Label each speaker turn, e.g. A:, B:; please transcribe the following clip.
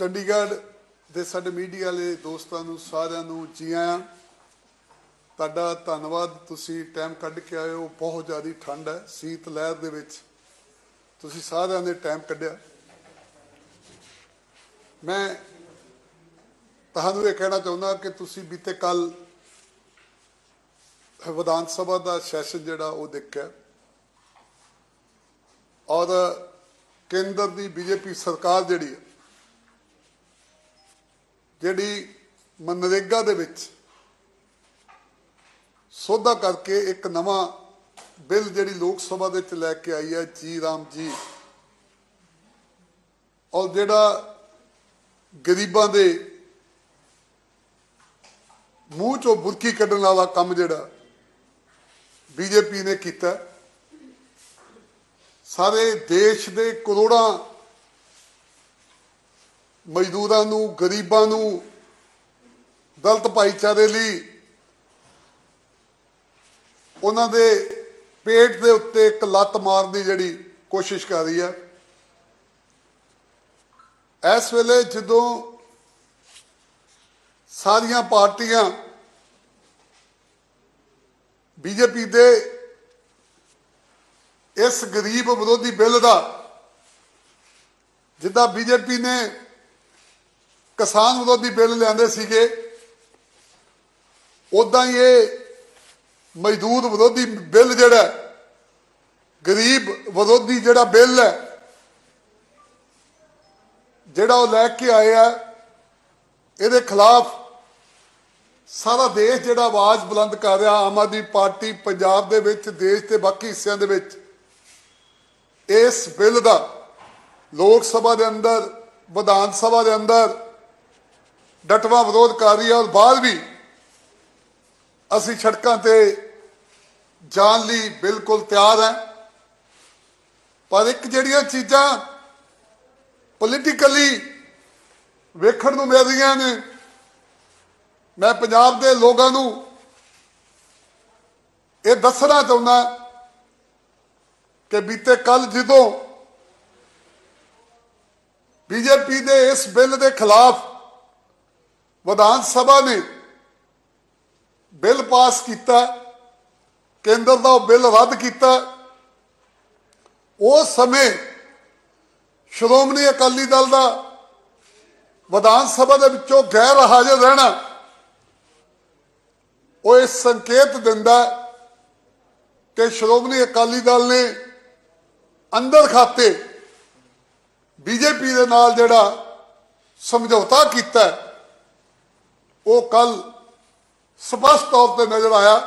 A: ਚੰਡੀਗੜ੍ਹ ਦੇ ਸਾਡੇ ਮੀਡੀਆ ਵਾਲੇ ਦੋਸਤਾਂ ਨੂੰ, ਸਾਰਿਆਂ ਨੂੰ ਜੀ ਆਇਆਂ। ਤੁਹਾਡਾ ਧੰਨਵਾਦ, ਤੁਸੀਂ ਟਾਈਮ ਕੱਢ ਕੇ ਆਏ ਹੋ। ਬਹੁਤ ਜ਼ਿਆਦਾ ਠੰਡ ਹੈ, ਸੀਤ ਲਹਿਰ ਦੇ ਵਿੱਚ। ਤੁਸੀਂ ਸਾਰਿਆਂ ਨੇ ਟਾਈਮ ਕੱਢਿਆ। ਮੈਂ ਤੁਹਾਨੂੰ ਇਹ ਕਹਿਣਾ ਚਾਹੁੰਦਾ ਕਿ ਤੁਸੀਂ ਬੀਤੇ ਕੱਲ ਵਿਧਾਨ ਸਭਾ ਦਾ ਸੈਸ਼ਨ ਜਿਹੜਾ, ਉਹ ਦੇਖਿਆ। ਔਰ ਕੇਂਦਰ ਦੀ ਬੀਜੇਪੀ ਸਰਕਾਰ ਜਿਹੜੀ ਹੈ ਜਿਹੜੀ ਮਨਰੇਗਾ ਦੇ ਵਿੱਚ ਸੋਧਾ ਕਰਕੇ ਇੱਕ ਨਵਾਂ ਬਿੱਲ ਜਿਹੜੀ ਲੋਕ ਸਭਾ ਦੇ ਵਿੱਚ ਲੈ ਕੇ ਆਈ ਹੈ ਜੀ ਰਾਮ ਜੀ। ਔਰ ਜਿਹੜਾ ਗਰੀਬਾਂ ਦੇ ਮੂੰਹ ਚੋਂ ਬੁਰਕੀ ਕੱਢਣ ਵਾਲਾ ਕੰਮ ਜਿਹੜਾ ਬੀਜੇਪੀ ਨੇ ਕੀਤਾ, ਸਾਰੇ ਦੇਸ਼ ਦੇ ਕਰੋੜਾਂ ਮਜ਼ਦੂਰਾਂ ਨੂੰ, ਗਰੀਬਾਂ ਨੂੰ ਦਲਤ ਭਾਈਚਾਰੇ ਲਈ ਉਹਨਾਂ ਦੇ ਪੇਟ ਦੇ ਉੱਤੇ ਇੱਕ ਲੱਤ ਮਾਰਨ ਦੀ ਜਿਹੜੀ ਕੋਸ਼ਿਸ਼ ਕਰ ਰਹੀ ਹੈ ਇਸ ਵੇਲੇ ਜਦੋਂ ਸਾਰੀਆਂ ਪਾਰਟੀਆਂ ਬੀਜੇਪੀ ਦੇ ਇਸ ਗਰੀਬ ਵਿਰੋਧੀ ਬਿੱਲ ਦਾ, ਜਿੱਦਾਂ ਬੀਜੇਪੀ ਨੇ ਕਿਸਾਨ ਵਿਰੋਧੀ ਬਿੱਲ ਲਿਆਂਦੇ ਸੀਗੇ। ਉਦਾਂ ਹੀ ਇਹ ਮਜ਼ਦੂਰ ਵਿਰੋਧੀ ਬਿੱਲ ਜਿਹੜਾ ਗਰੀਬ ਵਿਰੋਧੀ ਜਿਹੜਾ ਬਿੱਲ ਹੈ, ਜਿਹੜਾ ਉਹ ਲੈ ਕੇ ਆਇਆ ਇਹਦੇ ਖਿਲਾਫ ਸਾਰਾ ਦੇਸ਼ ਜਿਹੜਾ ਆਵਾਜ਼ ਬੁਲੰਦ ਕਰ ਰਿਹਾ, ਆਮ ਆਦਮੀ ਪਾਰਟੀ ਪੰਜਾਬ ਦੇ ਵਿੱਚ, ਦੇਸ਼ ਦੇ ਬਾਕੀ ਹਿੱਸਿਆਂ ਦੇ ਵਿੱਚ, ਇਸ ਬਿੱਲ ਦਾ ਲੋਕ ਸਭਾ ਦੇ ਅੰਦਰ, ਵਿਧਾਨ ਸਭਾ ਦੇ ਅੰਦਰ ਡਟਵਾ ਵਿਰੋਧ ਕਰ ਰਹੀ ਹੈ ਔਰ ਬਾਅਦ ਵੀ ਅਸੀਂ ਸੜਕਾਂ ਤੇ ਜਾਣ ਲਈ ਬਿਲਕੁਲ ਤਿਆਰ ਹਾਂ ਪਰ ਇੱਕ ਜਿਹੜੀਆਂ ਚੀਜ਼ਾਂ ਪੋਲੀਟੀਕਲੀ ਵੇਖਣ ਨੂੰ ਮਿਲ ਰਹੀਆਂ ਨੇ, ਮੈਂ ਪੰਜਾਬ ਦੇ ਲੋਕਾਂ ਨੂੰ ਇਹ ਦੱਸਣਾ ਚਾਹੁੰਦਾ ਕਿ ਬੀਤੇ ਕੱਲ ਜਦੋਂ ਬੀਜੇਪੀ ਦੇ ਇਸ ਬਿੱਲ ਦੇ ਖਿਲਾਫ ਵਿਧਾਨ ਸਭਾ ਨੇ ਬਿੱਲ ਪਾਸ ਕੀਤਾ ਕੇਂਦਰ ਦਾ ਉਹ ਬਿੱਲ ਰੱਦ ਕੀਤਾ। ਉਸ ਸਮੇਂ ਸ਼੍ਰੋਮਣੀ ਅਕਾਲੀ ਦਲ ਦਾ ਵਿਧਾਨ ਸਭਾ ਦੇ ਵਿੱਚੋਂ ਗੈਰ ਹਾਜ਼ਰ ਰਹਿਣਾ ਉਹ ਇਹ ਸੰਕੇਤ ਦਿੰਦਾ ਕਿ ਸ਼੍ਰੋਮਣੀ ਅਕਾਲੀ ਦਲ ਨੇ ਅੰਦਰ ਖਾਤੇ ਬੀਜੇਪੀ ਦੇ ਨਾਲ ਜਿਹੜਾ ਸਮਝੌਤਾ ਕੀਤਾ ਹੈ, ਉਹ ਕੱਲ ਸਪਸ਼ਟ ਤੌਰ ਤੇ ਨਜ਼ਰ ਆਇਆ